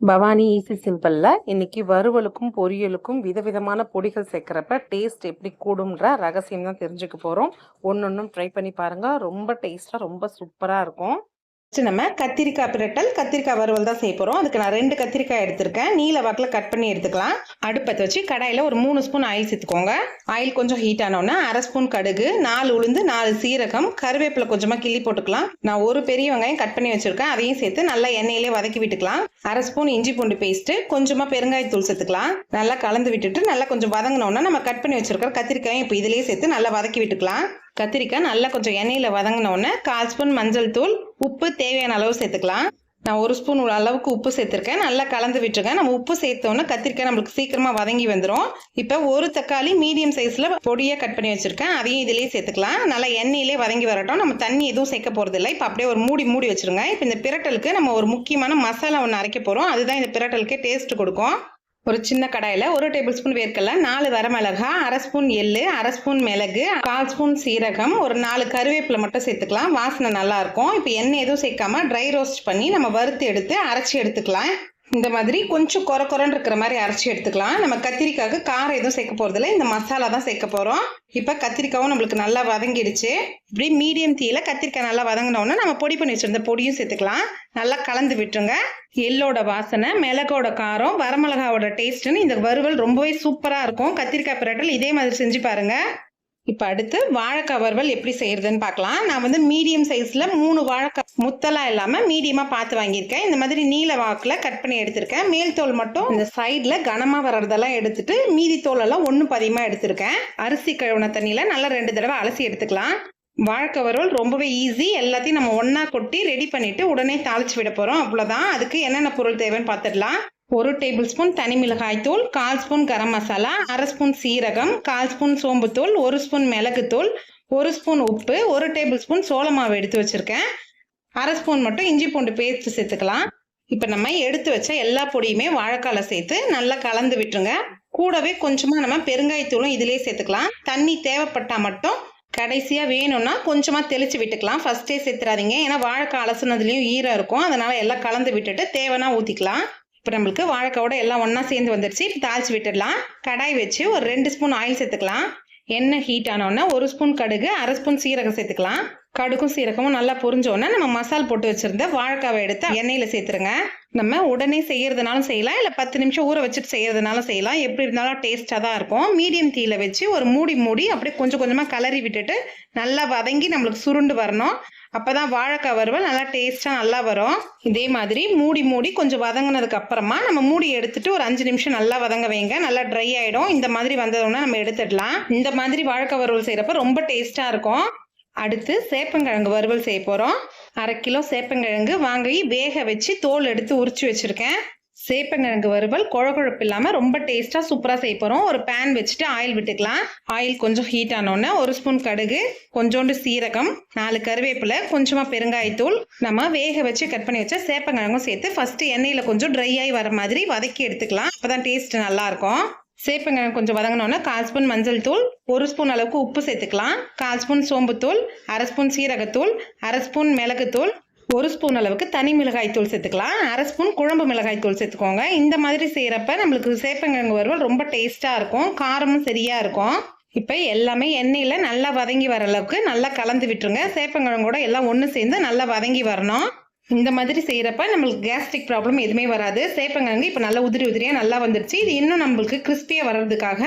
Bhavani easy சிம்பிளில் இன்றைக்கி வறுவலுக்கும் பொரியலுக்கும் விதவிதமான பொடிகள் சேர்க்குறப்ப டேஸ்ட் எப்படி கூடும்ன்ற ரகசியம் தான் தெரிஞ்சுக்க போகிறோம் ஒன்று ஒன்றும் ட்ரை பண்ணி பாருங்கள் ரொம்ப டேஸ்ட்டாக ரொம்ப சூப்பராக இருக்கும். ஃபஸ்ட்டு நம்ம கத்திரிக்காய் பிரட்டல் கத்திரிக்காய் வறுவல் தான் செய்ய போகிறோம் அதுக்கு நான் ரெண்டு கத்திரிக்காய் எடுத்திருக்கேன். நீல வாக்கில் கட் பண்ணி எடுத்துக்கலாம். அடுப்பத்தை வச்சு கடாயில் ஒரு மூணு ஸ்பூன் ஆயில் சேர்த்துக்கோங்க. ஆயில் கொஞ்சம் ஹீட் ஆனோன்னா அரை ஸ்பூன் கடுகு நாலு உளுந்து நாலு சீரகம் கருவேப்பிலை கொஞ்சமாக கிள்ளி போட்டுக்கலாம். நான் ஒரு பெரிய வெங்காயம் கட் பண்ணி வச்சுருக்கேன். அதையும் சேர்த்து நல்லா எண்ணெயிலே வதக்கி விட்டுக்கலாம். அரை ஸ்பூன் இஞ்சி பூண்டு பேஸ்ட்டு கொஞ்சமாக பெருங்காயத்தூள் சேர்த்துக்கலாம். நல்லா கலந்து விட்டுட்டு நல்லா கொஞ்சம் வதங்கினோன்னா நம்ம கட் பண்ணி வச்சுருக்கிற கத்திரிக்காயும் இப்போ இதிலேயே சேர்த்து நல்லா வதக்கி விட்டுக்கலாம். கத்திரிக்காய் நல்லா கொஞ்சம் எண்ணெயில் வதங்கினோடனே கால் ஸ்பூன் மஞ்சள் தூள் உப்பு தேவையான அளவு சேர்த்துக்கலாம். நான் ஒரு ஸ்பூன் அளவுக்கு உப்பு சேர்த்துருக்கேன். நல்லா கலந்து விட்டுருக்கேன் நம்ம உப்பு சேர்த்தோன்னே கத்திரிக்காய் நம்மளுக்கு சீக்கிரமாக வதங்கி வந்துடும் இப்போ ஒரு தக்காளி மீடியம் சைஸில் பொடியாக கட் பண்ணி வச்சுருக்கேன். அதையும் இதிலேயே சேர்த்துக்கலாம். நல்லா எண்ணெயிலே வதங்கி வரட்டும். நம்ம தண்ணி எதுவும் சேர்க்க போகிறதில்ல இப்போ அப்படியே ஒரு மூடி மூடி வச்சுருங்க. இப்போ இந்த பிரட்டலுக்கு நம்ம ஒரு முக்கியமான மசாலா ஒன்று அரைக்க போகிறோம் அதுதான் இந்த பிரட்டலுக்கே டேஸ்ட் கொடுக்கும். ஒரு சின்ன கடாயில் ஒரு டேபிள் ஸ்பூன் வேர்க்கடலை நாலு வரமிளகா அரை ஸ்பூன் எள்ளு அரை ஸ்பூன் மிளகு கால் ஸ்பூன் சீரகம் ஒரு நாலு கருவேப்பிலை மட்டும் சேர்த்துக்கலாம். வாசனை நல்லாயிருக்கும் இப்போ எண்ணெய் எதுவும் சேர்க்காம ட்ரை ரோஸ்ட் பண்ணி நம்ம வறுத்து எடுத்து அரைச்சி எடுத்துக்கலாம். இந்த மாதிரி கொஞ்சம் கொர கொரன்னு இருக்கிற மாதிரி அரைச்சி எடுத்துக்கலாம். நம்ம கத்திரிக்காய்க்கு காரம் எதுவும் சேர்க்க போகிறதில்ல இந்த மசாலா தான் சேர்க்க போகிறோம் இப்போ கத்திரிக்காவும் நம்மளுக்கு நல்லா வதங்கிடுச்சு. இப்படி மீடியம் தீயில் கத்திரிக்காய் நல்லா வதங்கினோன்னா நம்ம பொடி பண்ணி வச்சிருந்த பொடியும் சேர்த்துக்கலாம். நல்லா கலந்து விட்டுருங்க. எள்ளோட வாசனை மிளகோட காரம் வரமிளகாவோட டேஸ்ட்டுன்னு இந்த வறுவல் ரொம்பவே சூப்பராக இருக்கும். கத்திரிக்காய் பிரட்டல் இதே மாதிரி செஞ்சு பாருங்கள் இப்போ அடுத்து வாழைக்காய் வறுவல் எப்படி செய்யறதுன்னு பார்க்கலாம். நான் வந்து மீடியம் சைஸில் மூணு வாழைக்காய் முத்தலாம் இல்லாமல் மீடியமாக பார்த்து வாங்கியிருக்கேன். இந்த மாதிரி நீல வாக்கில் கட் பண்ணி எடுத்திருக்கேன். மேல் தோல் மட்டும் இந்த சைடில் கனமாக வர்றதெல்லாம் எடுத்துட்டு மீதி தோலெல்லாம் ஒன்று பதியமாக எடுத்திருக்கேன். அரிசி கழுவுன தண்ணியில் நல்லா ரெண்டு தடவை அலசி எடுத்துக்கலாம். வாழைக்காய் வறுவல் ரொம்பவே ஈஸி எல்லாத்தையும் நம்ம ஒன்றா கொட்டி ரெடி பண்ணிவிட்டு உடனே தாளிச்சு விட போகிறோம் அவ்வளோதான் அதுக்கு என்னென்ன பொருள் தேவைன்னு பார்த்துடலாம். ஒரு டேபிள் ஸ்பூன் தனி மிளகாய் தூள் கால் ஸ்பூன் கரம் மசாலா அரை ஸ்பூன் சீரகம் கால் ஸ்பூன் சோம்புத்தூள் ஒரு ஸ்பூன் மிளகுத்தூள் ஒரு ஸ்பூன் உப்பு ஒரு டேபிள் ஸ்பூன் சோள மாவு எடுத்து வச்சுருக்கேன். அரை ஸ்பூன் மட்டும் இஞ்சி பூண்டு பேஸ்ட்டு சேர்த்துக்கலாம். இப்போ நம்ம எடுத்து வச்ச எல்லா பொடியுமே வாழைக்கால சேர்த்து நல்லா கலந்து விட்டுருங்க. கூடவே கொஞ்சமாக நம்ம பெருங்காயத்தூளும் இதிலே சேர்த்துக்கலாம். தண்ணி தேவைப்பட்டால் மட்டும் கடைசியாக வேணும்னா கொஞ்சமாக தெளித்து விட்டுக்கலாம். ஃபஸ்ட்டே சேர்த்துறாதீங்க. ஏன்னா வாழைக்காய் அலசுனதுலேயும் ஈரம் இருக்கும். அதனால் எல்லாம் கலந்து விட்டுட்டு தேவைன்னா ஊற்றிக்கலாம் இப்போ நம்மளுக்கு வாழைக்காவோட எல்லாம் ஒன்றா சேர்ந்து வந்துடுச்சு இப்போ தாளிச்சு விட்டுடலாம். கடாய் வச்சு ஒரு ரெண்டு ஸ்பூன் ஆயில் சேர்த்துக்கலாம். எண்ணெய் ஹீட் ஆனோடனே ஒரு ஸ்பூன் கடுகு அரை ஸ்பூன் சீரகம் சேர்த்துக்கலாம். கடுகும் சீரகமும் நல்லா பொரிஞ்சோடனே நம்ம மசால் போட்டு வச்சிருந்த வாழைக்காவை எடுத்து எண்ணெயில் சேர்த்துருங்க. நம்ம உடனே செய்யறதுனாலும் செய்யலாம். இல்லை பத்து நிமிஷம் ஊற வச்சுட்டு செய்யறதுனாலும் செய்யலாம். எப்படி இருந்தாலும் டேஸ்ட்டாக தான் இருக்கும். மீடியம் தீயில வச்சு ஒரு மூடி மூடி அப்படியே கொஞ்சம் கொஞ்சமாக கலரி விட்டுட்டு நல்லா வதங்கி நம்மளுக்கு சுருண்டு வரணும். அப்பதான் வாழைக்காய் வறுவல் நல்லா டேஸ்ட்டாக நல்லா வரும். இதே மாதிரி மூடி மூடி கொஞ்சம் வதங்கினதுக்கு அப்புறமா நம்ம மூடி எடுத்துட்டு ஒரு அஞ்சு நிமிஷம் நல்லா வதங்க வைங்க. நல்லா ட்ரை ஆகிடும் இந்த மாதிரி வந்ததுன்னா நம்ம எடுத்துடலாம். இந்த மாதிரி வாழைக்காய் வறுவல் செய்கிறப்ப ரொம்ப டேஸ்ட்டாக இருக்கும். அடுத்து சேப்பங்கிழங்கு வறுவல் செய்ய போகிறோம் அரை கிலோ சேப்பங்கிழங்கு வாங்கி வேக வச்சு தோல் எடுத்து உரிச்சு வச்சுருக்கேன். சேப்பங்கிழங்கு வறுவல் குழகுழப்பு இல்லாமல் ரொம்ப டேஸ்ட்டாக சூப்பராக செய்ய போகிறோம் ஒரு பேன் வச்சுட்டு ஆயில் விட்டுக்கலாம். ஆயில் கொஞ்சம் ஹீட் ஆனோடனே ஒரு ஸ்பூன் கடுகு கொஞ்சோண்டு சீரகம் நாலு கருவேப்பிலை கொஞ்சமாக பெருங்காயத்தூள். நம்ம வேக வச்சு கட் பண்ணி வச்சா சேப்பங்கிழங்கும் சேர்த்து ஃபஸ்ட்டு எண்ணெயில் கொஞ்சம் ட்ரை ஆகி வர மாதிரி வதக்கி எடுத்துக்கலாம். அப்போ தான் டேஸ்ட் நல்லாயிருக்கும் சேப்பங்கிழங்கு கொஞ்சம் வதங்கினோன்னா கால் ஸ்பூன் மஞ்சள் தூள் ஒரு ஸ்பூன் அளவுக்கு உப்பு சேர்த்துக்கலாம். கால் ஸ்பூன் சோம்புத்தூள் அரை ஸ்பூன் சீரகத்தூள் அரை ஸ்பூன் மிளகுத்தூள் ஒரு ஸ்பூன் அளவுக்கு தனி மிளகாய் தூள் சேர்த்துக்கலாம். அரை ஸ்பூன் குழம்பு மிளகாய் தூள் சேர்த்துக்கோங்க. இந்த மாதிரி செய்கிறப்ப நம்மளுக்கு சேப்பங்கிழங்கு வறுவல் ரொம்ப டேஸ்ட்டாக இருக்கும். காரமும் சரியாக இருக்கும். இப்போ எல்லாமே எண்ணெயில் நல்லா வதங்கி வர அளவுக்கு நல்லா கலந்து விட்டுருங்க. சேப்பங்கிழங்கோட எல்லாம் ஒன்று சேர்ந்து நல்லா வதங்கி வரணும். இந்த மாதிரி செய்கிறப்ப நம்மளுக்கு கேஸ்ட்ரிக் ப்ராப்ளம் எதுவுமே வராது. சேப்பங்கிழங்கு இப்போ நல்லா உதிரி உதிரியாக நல்லா வந்துருச்சு. இது இன்னும் நம்மளுக்கு கிறிஸ்பியாக வர்றதுக்காக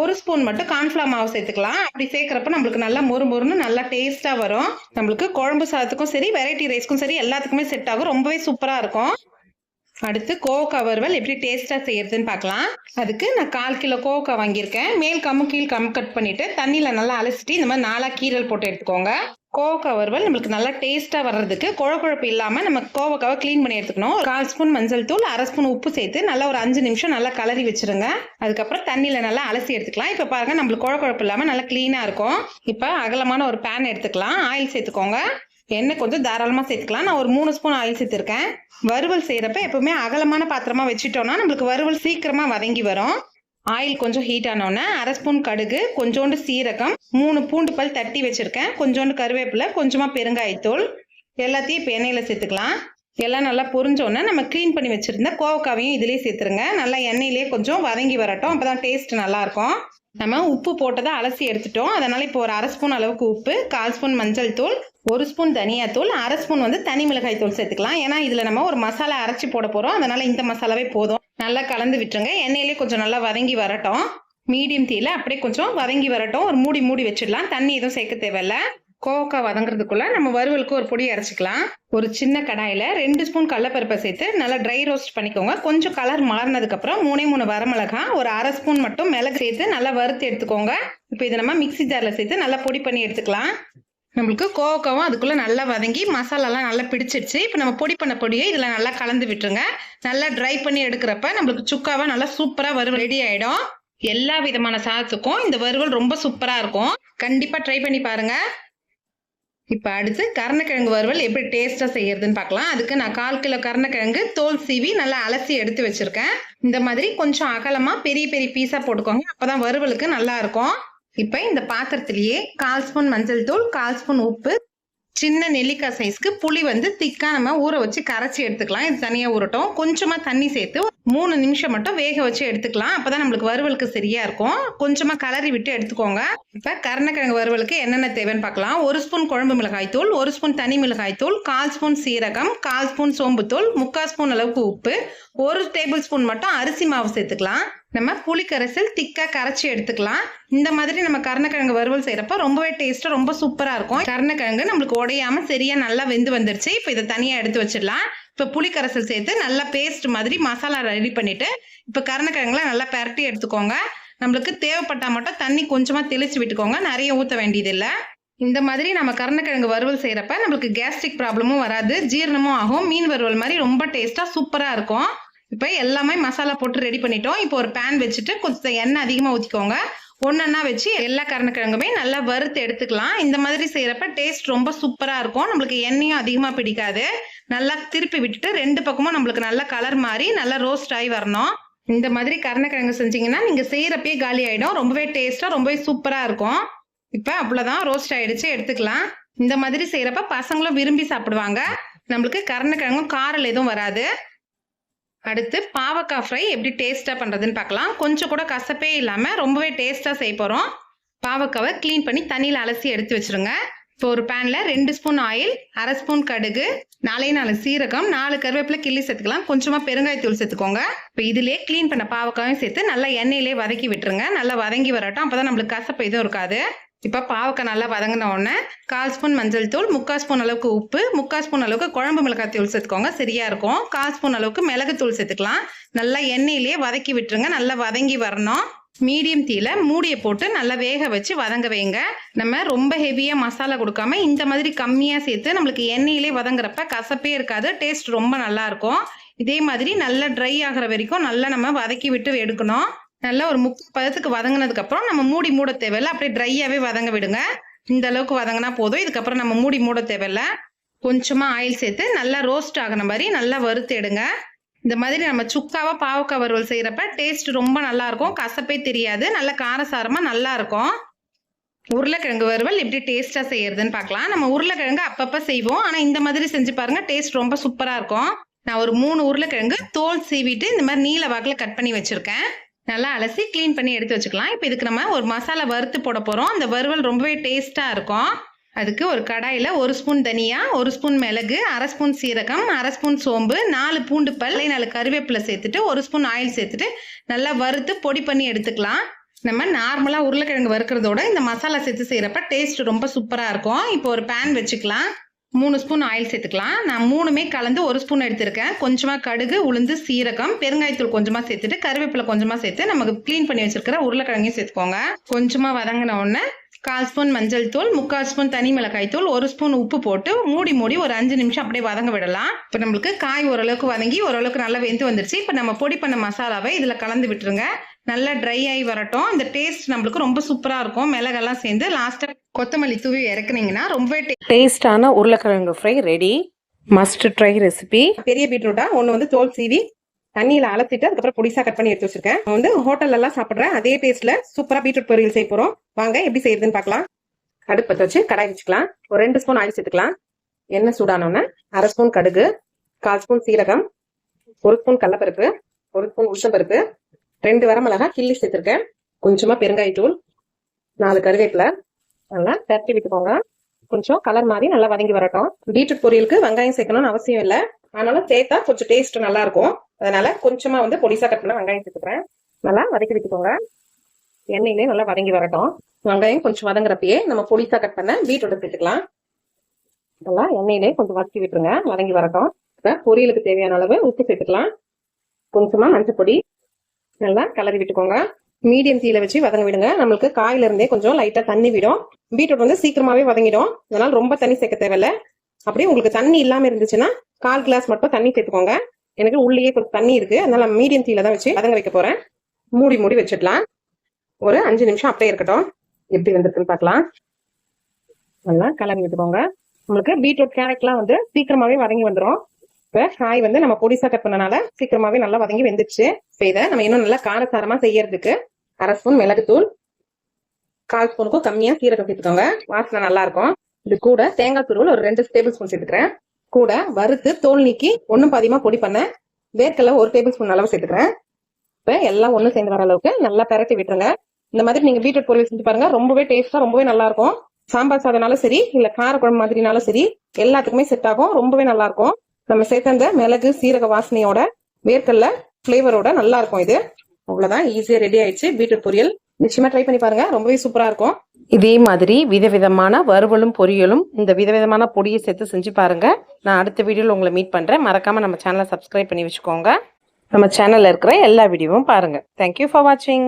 ஒரு ஸ்பூன் மட்டும் கார்ன்ஃப்ளவர் மாவு சேர்த்துக்கலாம். அப்படி சேர்க்குறப்ப நம்மளுக்கு நல்லா மொறு மொறுன்னு நல்லா டேஸ்ட்டாக வரும். நம்மளுக்கு குழம்பு சாதத்துக்கும் சரி வெரைட்டி ரைஸ்க்கும் சரி எல்லாத்துக்குமே செட் ஆகும். ரொம்பவே சூப்பராக இருக்கும். அடுத்து கோவக்காய் வறுவல் எப்படி டேஸ்ட்டாக செய்யறதுன்னு பார்க்கலாம். அதுக்கு நான் கால் கிலோ கோவக்காய் வாங்கியிருக்கேன். மேல் கம்மு கீழ் கம் கட் பண்ணிவிட்டு தண்ணியில் நல்லா அலசிட்டு இந்த மாதிரி நாலாக கீரல் போட்டு எடுத்துக்கோங்க. கோவக்காய் வறுவல் நம்மளுக்கு நல்லா டேஸ்ட்டாக வர்றதுக்கு குழக்குழப்பு இல்லாமல் நம்ம கோவக்காவை க்ளீன் பண்ணி எடுத்துக்கணும். கால் ஸ்பூன் மஞ்சள் தூள் அரை ஸ்பூன் உப்பு சேர்த்து நல்லா ஒரு அஞ்சு நிமிஷம் நல்லா கலரி வச்சுருங்க. அதுக்கப்புறம் தண்ணியில் நல்லா அலசி எடுத்துக்கலாம். இப்போ பாருங்கள் நம்மளுக்கு குழக்குழப்பு இல்லாமல் நல்லா க்ளீனாக இருக்கும். இப்போ அகலமான ஒரு பேன் எடுத்துக்கலாம். ஆயில் சேர்த்துக்கோங்க. எண்ணெய் கொஞ்சம் தாராளமாக சேர்த்துக்கலாம். நான் ஒரு மூணு ஸ்பூன் ஆயில் சேர்த்துருக்கேன். வறுவல் செய்கிறப்ப எப்பவுமே அகலமான பாத்திரமாக வச்சுட்டோம்னா நம்மளுக்கு வறுவல் சீக்கிரமாக வதங்கி வரும். ஆயில் கொஞ்சம் ஹீட் ஆனோடனே அரை ஸ்பூன் கடுகு கொஞ்சோண்டு சீரகம் மூணு பூண்டு பல் தட்டி வச்சுருக்கேன். கொஞ்சோண்டு கருவேப்பிலை கொஞ்சமாக பெருங்காயத்தூள். எல்லாத்தையும் இப்போ எண்ணெயில் சேர்த்துக்கலாம். எல்லாம் நல்லா பொரிஞ்சோன்னே நம்ம க்ளீன் பண்ணி வச்சுருந்த கோவக்காவையும் இதிலே சேர்த்துருங்க. நல்லா எண்ணெயிலே கொஞ்சம் வதங்கி வரட்டும். அப்போ தான் டேஸ்ட் நல்லாயிருக்கும். நம்ம உப்பு போட்டதை அலசி எடுத்துட்டோம். அதனால் இப்போ ஒரு அரை ஸ்பூன் அளவுக்கு உப்பு கால் ஸ்பூன் மஞ்சள் தூள் ஒரு ஸ்பூன் தனியாத்தூள் அரை ஸ்பூன் வந்து தனி மிளகாய் தூள் சேர்த்துக்கலாம். ஏன்னா இதில் நம்ம ஒரு மசாலா அரைச்சி போட போகிறோம் அதனால் இந்த மசாலாவே போதும். நல்லா கலந்து விட்டுருங்க. எண்ணெயிலே கொஞ்சம் நல்லா வதங்கி வரட்டும். மீடியம் தீயில் அப்படியே கொஞ்சம் வதங்கி வரட்டும். ஒரு மூடி மூடி வச்சிடலாம். தண்ணி எதுவும் சேர்க்க தேவையில்ல. கோவக்காய் வதங்குறதுக்குள்ள நம்ம வறுவலுக்கு ஒரு பொடி அரைச்சிக்கலாம். ஒரு சின்ன கடாயில ரெண்டு ஸ்பூன் கடலப்பருப்பை சேர்த்து நல்லா ட்ரை ரோஸ்ட் பண்ணிக்கோங்க. கொஞ்சம் கலர் மாறினதுக்கு அப்புறம் மூணே மூணு வரமிளகா ஒரு அரை ஸ்பூன் மட்டும் மிளகு சேர்த்து நல்லா வறுத்து எடுத்துக்கோங்க. இப்போ இதை நம்ம மிக்ஸி ஜாரில் சேர்த்து நல்லா பொடி பண்ணி எடுத்துக்கலாம். நம்மளுக்கு கோவக்காவும் அதுக்குள்ள நல்லா வதங்கி மசாலாலாம் நல்லா பிடிச்சிருச்சு. இப்போ நம்ம பொடி பண்ண பொடியை இதில் நல்லா கலந்து விட்டுருங்க. நல்லா ட்ரை பண்ணி எடுக்கிறப்ப நம்மளுக்கு சுக்காவை நல்லா சூப்பராக வறுவல் ரெடி ஆகிடும் எல்லா விதமான சாதத்துக்கும் இந்த வறுவல் ரொம்ப சூப்பராக இருக்கும். கண்டிப்பாக ட்ரை பண்ணி பாருங்க. இப்போ அடுத்து கருணக்கிழங்கு வறுவல் எப்படி டேஸ்ட்டாக செய்யறதுன்னு பார்க்கலாம். அதுக்கு நான் கால் கிலோ கருணக்கிழங்கு தோல் சீவி நல்லா அலசி எடுத்து வச்சிருக்கேன். இந்த மாதிரி கொஞ்சம் அகலமாக பெரிய பெரிய பீஸாக போட்டுக்கோங்க. அப்போ தான் வறுவலுக்கு நல்லாயிருக்கும் இப்போ இந்த பாத்திரத்திலேயே கால் ஸ்பூன் மஞ்சள் தூள் கால் ஸ்பூன் உப்பு சின்ன நெல்லிக்காய் சைஸ்க்கு புளி வந்து திக்கா நம்ம ஊற வச்சு கரைச்சி எடுத்துக்கலாம். இது தனியாக ஊறட்டும். கொஞ்சமாக தண்ணி சேர்த்து மூணு நிமிஷம் மட்டும் வேக வச்சு எடுத்துக்கலாம். அப்பதான் நம்மளுக்கு வறுவலுக்கு சரியா இருக்கும். கொஞ்சமாக கலரி விட்டு எடுத்துக்கோங்க. இப்போ கருணக்கிழங்கு வறுவலுக்கு என்னென்ன தேவைன்னு பார்க்கலாம். ஒரு ஸ்பூன் குழம்பு மிளகாய் தூள் ஒரு ஸ்பூன் தனி மிளகாய் தூள் கால் ஸ்பூன் சீரகம் கால் ஸ்பூன் சோம்புத்தூள் முக்கால் ஸ்பூன் அளவுக்கு உப்பு ஒரு டேபிள் ஸ்பூன் மட்டும் அரிசி மாவு சேர்த்துக்கலாம். நம்ம புளிக்கரைசல் திக்காக கரைச்சி எடுத்துக்கலாம். இந்த மாதிரி நம்ம கருணக்கிழங்கு வறுவல் செய்கிறப்ப ரொம்பவே டேஸ்ட்டாக ரொம்ப சூப்பராக இருக்கும். கருணக்கிழங்கு நம்மளுக்கு உடையாம சரியாக நல்லா வெந்து வந்துருச்சு. இப்போ இதை தனியாக எடுத்து வச்சிடலாம். இப்போ புளிக்கரைசல் சேர்த்து நல்லா பேஸ்ட் மாதிரி மசாலா ரெடி பண்ணிவிட்டு இப்போ கருணக்கிழங்குலாம் நல்லா பரட்டி எடுத்துக்கோங்க. நம்மளுக்கு தேவைப்பட்டால் மட்டும் தண்ணி கொஞ்சமாக தெளிச்சு விட்டுக்கோங்க. நிறைய ஊற்ற வேண்டியதில்லை. இந்த மாதிரி நம்ம கருணக்கிழங்கு வறுவல் செய்கிறப்ப நம்மளுக்கு கேஸ்ட்ரிக் ப்ராப்ளமும் வராது. ஜீரணமும் ஆகும். மீன் வறுவல் மாதிரி ரொம்ப டேஸ்ட்டாக சூப்பராக இருக்கும். இப்போ எல்லாமே மசாலா போட்டு ரெடி பண்ணிட்டோம். இப்போ ஒரு பேன் வச்சுட்டு கொஞ்சம் எண்ணெய் அதிகமாக ஊற்றிக்கோங்க ஒன்றா வச்சு எல்லா கருணக்கிழங்குமே நல்லா வறுத்து எடுத்துக்கலாம். இந்த மாதிரி செய்கிறப்ப டேஸ்ட் ரொம்ப சூப்பராக இருக்கும். நம்மளுக்கு எண்ணெயும் அதிகமாக பிடிக்காது. நல்லா திருப்பி விட்டுட்டு ரெண்டு பக்கமும் நம்மளுக்கு நல்லா கலர் மாறி நல்லா ரோஸ்ட் ஆகி வரணும். இந்த மாதிரி கருணக்கிழங்கு செஞ்சீங்கன்னா நீங்கள் செய்கிறப்பே காலி ஆகிடும் ரொம்பவே டேஸ்ட்டாக ரொம்பவே சூப்பராக இருக்கும். இப்போ அவ்வளோதான் ரோஸ்ட் ஆகிடுச்சு எடுத்துக்கலாம். இந்த மாதிரி செய்கிறப்ப பசங்களும் விரும்பி சாப்பிடுவாங்க. நம்மளுக்கு கருணக்கிழங்கும் காரல் எதுவும் வராது. அடுத்து பாவக்காய் ஃப்ரை எப்படி டேஸ்ட்டாக பண்ணுறதுன்னு பார்க்கலாம். கொஞ்சம் கூட கசப்பே இல்லாமல் ரொம்பவே டேஸ்ட்டாக செய்ய போகிறோம் பாவக்காவை க்ளீன் பண்ணி தண்ணியில் அலசி எடுத்து வச்சுருங்க. இப்போ ஒரு பேனில் ரெண்டு ஸ்பூன் ஆயில் அரை ஸ்பூன் கடுகு நாலே நாலு சீரகம் நாலு கருவேப்பிலை கிள்ளி சேர்த்துக்கலாம். கொஞ்சமாக பெருங்காயத்தூள் சேர்த்துக்கோங்க. இப்போ இதிலே க்ளீன் பண்ண பாவக்காயும் சேர்த்து நல்லா எண்ணெயிலே வதக்கி விட்டுருங்க. நல்லா வதங்கி வரட்டும். அப்போ தான் நம்மளுக்கு கசப்பு எதுவும் இருக்காது. இப்போ பாவக்காய் நல்லா வதங்கின உடனே கால் ஸ்பூன் மஞ்சள் தூள் முக்கால் ஸ்பூன் அளவுக்கு உப்பு முக்கால் ஸ்பூன் அளவுக்கு குழம்பு மிளகாய் தூள் சேர்த்துக்கோங்க. சரியா இருக்கும். கால் ஸ்பூன் அளவுக்கு மிளகு தூள் சேர்த்துக்கலாம். நல்லா எண்ணெயிலேயே வதக்கி விட்டுருங்க. நல்லா வதங்கி வரணும். மீடியம் தீல மூடியை போட்டு நல்லா வேக வச்சு வதங்க வைங்க. நம்ம ரொம்ப ஹெவியாக மசாலா கொடுக்காம இந்த மாதிரி கம்மியாக சேர்த்து நம்மளுக்கு எண்ணெயிலே வதங்குறப்ப கசப்பே இருக்காது. டேஸ்ட் ரொம்ப நல்லா இருக்கும். இதே மாதிரி நல்லா ட்ரை ஆகிற வரைக்கும் நல்லா நம்ம வதக்கி விட்டு எடுக்கணும். நல்லா ஒரு முக்கால் பதத்துக்கு வதங்கினதுக்கு அப்புறம் நம்ம மூடி மூட தேவையில்ல. அப்படியே ட்ரையாகவே வதங்க விடுங்க. இந்த அளவுக்கு வதங்கினா போதும். இதுக்கப்புறம் நம்ம மூடி மூட தேவையில்ல. கொஞ்சமாக ஆயில் சேர்த்து நல்லா ரோஸ்ட் ஆகின மாதிரி நல்லா வறுத்து எடுங்க. இந்த மாதிரி நம்ம சுக்காவா பாவக்காய் வறுவல் செய்கிறப்ப டேஸ்ட் ரொம்ப நல்லா இருக்கும். கசப்பே தெரியாது. நல்ல காரசாரமாக நல்லா இருக்கும். உருளைக்கிழங்கு வறுவல் எப்படி டேஸ்ட்டாக செய்யறதுன்னு பார்க்கலாம். நம்ம உருளைக்கிழங்கு அப்பப்போ செய்வோம். ஆனால் இந்த மாதிரி செஞ்சு பாருங்க டேஸ்ட் ரொம்ப சூப்பராக இருக்கும். நான் ஒரு மூணு உருளைக்கிழங்கு தோல் சீவிட்டு இந்த மாதிரி நீல வாக்கில் கட் பண்ணி வச்சுருக்கேன். நல்லா அலசி க்ளீன் பண்ணி எடுத்து வச்சுக்கலாம். இப்போ இதுக்கு நம்ம ஒரு மசாலா வறுத்து போட போகிறோம் அந்த வறுவல் ரொம்பவே டேஸ்ட்டாக இருக்கும். அதுக்கு ஒரு கடாயில் ஒரு ஸ்பூன் தனியா ஒரு ஸ்பூன் மிளகு அரை ஸ்பூன் சீரகம் அரை ஸ்பூன் சோம்பு நாலு பூண்டு பல் நாலு கருவேப்பிலை சேர்த்துட்டு ஒரு ஸ்பூன் ஆயில் சேர்த்துட்டு நல்லா வறுத்து பொடி பண்ணி எடுத்துக்கலாம். நம்ம நார்மலாக உருளைக்கிழங்கு வறுக்கிறதோட இந்த மசாலா சேர்த்து செய்கிறப்ப டேஸ்ட் ரொம்ப சூப்பராக இருக்கும். இப்போ ஒரு பேன் வச்சுக்கலாம். மூணு ஸ்பூன் ஆயில் சேர்த்துக்கலாம். நான் மூணுமே கலந்து ஒரு ஸ்பூன் எடுத்திருக்கேன். கொஞ்சமாக கடுகு உளுந்து சீரகம் பெருங்காயத்தூள் கொஞ்சமாக சேர்த்துட்டு கருவேப்பிலை கொஞ்சமாக சேர்த்து நமக்கு க்ளீன் பண்ணி வச்சிருக்கிற உருளைக்கிழங்கையும் சேர்த்துக்கோங்க. கொஞ்சமாக வதங்கின உடனே கால் ஸ்பூன் மஞ்சள் தூள் முக்கால் ஸ்பூன் தனி மிளகாய் தூள் ஒரு ஸ்பூன் உப்பு போட்டு மூடி மூடி ஒரு அஞ்சு நிமிஷம் அப்படியே வதங்க விடலாம். இப்போ நம்மளுக்கு காய் ஓரளவுக்கு வதங்கி ஓரளவுக்கு நல்லா வெந்து வந்துருச்சு. இப்போ நம்ம பொடி பண்ண மசாலாவை இதில் கலந்து விட்டுருங்க. நல்லா ட்ரை ஆகி வரட்டும். இந்த டேஸ்ட் நம்மளுக்கு ரொம்ப சூப்பராக இருக்கும். மிளகெல்லாம் சேர்ந்து லாஸ்ட்டாக கொத்தமல்லி தூவி இறக்குனீங்கன்னா ரொம்ப டேஸ்டான உருளைக்கிழங்கு fry ready. Must try recipe பெரிய பீட்ரூட்டா ஒன்று வந்து தோல் சீவி தண்ணியில் அலசிட்டு அதுக்கப்புறம் பொடிசா கட் பண்ணி எடுத்து வச்சிருக்கேன். வந்து ஹோட்டல்ல எல்லாம் சாப்பிட்றேன். அதே டேஸ்ட்ல சூப்பரா பீட்ரூட் பொரியல் செய்ய போறோம். வாங்க எப்படி செய்யறதுன்னு பார்க்கலாம். அடுப்பு பற்ற வச்சு கடாய் வச்சுக்கலாம். ஒரு ரெண்டு ஸ்பூன் ஆயில் சேர்த்துக்கலாம். எண்ணெய் சூடானோன்னே அரை ஸ்பூன் கடுகு கால் ஸ்பூன் சீரகம் ஒரு ஸ்பூன் கடலப்பருப்பு ஒரு ஸ்பூன் உளுத்தம்பருப்பு ரெண்டு வரமிளகா கிள்ளி சேர்த்துருக்கேன். கொஞ்சமா பெருங்காயத்தூள் நாலு கருவேப்பிலை நல்லா தட்டி விட்டுக்கோங்க கொஞ்சம் கலர் மாதிரி நல்லா வதங்கி வரட்டும். பீட்ரூட் பொரியலுக்கு வெங்காயம் சேர்க்கணும்னு அவசியம் இல்லை. அதனால சேர்த்தா கொஞ்சம் டேஸ்ட் நல்லா இருக்கும் அதனால கொஞ்சமா வந்து பொடிசா கட் பண்ண வெங்காயம் சேர்த்துக்கிறேன். நல்லா வதக்கி விட்டுக்கோங்க. எண்ணெயிலே நல்லா வதங்கி வரட்டும். வெங்காயம் கொஞ்சம் வதங்குறப்பயே நம்ம பொடிசா கட் பண்ண பீட்ரூட் சேர்த்துக்கலாம். நல்லா எண்ணெயிலே கொஞ்சம் வதக்கி விட்டுருங்க. வதங்கி வரட்டும். பொரியலுக்கு தேவையான அளவு உப்பு சேர்த்துக்கலாம். கொஞ்சமா மஞ்சள் பொடி நல்லா கலரி விட்டுக்கோங்க. மீடியம் தீயில வச்சு வதங்க விடுங்க. நம்மளுக்கு காயில இருந்தே கொஞ்சம் லைட்டா தண்ணி விடும். பீட்ரூட் வந்து சீக்கிரமாவே வதங்கிடும். அதனால ரொம்ப தண்ணி சேர்க்க தேவையில்ல. அப்படியே உங்களுக்கு தண்ணி இல்லாம இருந்துச்சுன்னா கால் கிளாஸ் மட்டும் தண்ணி சேர்த்துக்கோங்க. எனக்கு உள்ளேயே கொஞ்சம் தண்ணி இருக்கு. அதனால மீடியம் தீயில தான் வச்சு வதங்க வைக்க போறேன். மூடி மூடி வச்சிடலாம். ஒரு அஞ்சு நிமிஷம் அப்படியே இருக்கட்டும். எப்படி வந்திருக்குன்னு பார்க்கலாம். நல்லா கலந்து விட்டுக்கோங்க உங்களுக்கு பீட்ரூட் கேரட்லாம் வந்து சீக்கிரமாவே வதங்கி வந்துடும் இப்ப காய் வந்து நம்ம பொடிசா கட் பண்ணனால சீக்கிரமாவே நல்லா வதங்கி வெந்துச்சு இப்ப இதை நம்ம இன்னும் நல்லா காரசாரமா செய்யறதுக்கு அரை ஸ்பூன் மிளகுத்தூள் கால் ஸ்பூனுக்கும் கம்மியாக சீரகம் சேர்த்துக்கோங்க. வாசனை நல்லா இருக்கும் இது கூட தேங்காய் துருவல் ஒரு ரெண்டு டேபிள் ஸ்பூன் சேர்த்துக்கிறேன். கூட வறுத்து தோல் நீக்கி ஒன்றும் பாதியமாக பொடி பண்ண வேர்க்கடலை ஒரு டேபிள் ஸ்பூன் அளவு சேர்த்துக்கிறேன். இப்போ எல்லாம் ஒன்றும் சேர்ந்து வர அளவுக்கு நல்லா பெரட்டி விட்டுருங்க. இந்த மாதிரி நீங்கள் பீட்ரூட் பொரியல் செஞ்சு பாருங்க. ரொம்பவே டேஸ்ட்டாக ரொம்பவே நல்லா இருக்கும் சாம்பார் சாதம்னாலும் சரி இல்லை கார குழம்பு மாதிரினாலும் சரி எல்லாத்துக்குமே செட் ஆகும். ரொம்பவே நல்லா இருக்கும் நம்ம சேர்த்த அந்த மிளகு சீரக வாசனையோட வேர்க்கடல ஃப்ளேவரோட நல்லா இருக்கும் இது. அவ்வளவுதான். ஈஸியா ரெடி ஆயிடுச்சு. பீட்ரூட் பொரியல். நிச்சயமா ட்ரை பண்ணி பாருங்க. ரொம்பவே சூப்பரா இருக்கும். இதே மாதிரி விதவிதமான வறுவலும் பொரியலும் இந்த விதவிதமான பொடியை சேர்த்து செஞ்சு பாருங்க. நான் அடுத்த வீடியோவில் உங்களை மீட் பண்றேன். மறக்காம நம்ம சேனலை சப்ஸ்கிரைப் பண்ணி வச்சுக்கோங்க. நம்ம சேனல்ல இருக்கிற எல்லா வீடியோவும் பாருங்க. தேங்க்யூ ஃபார் வாட்சிங்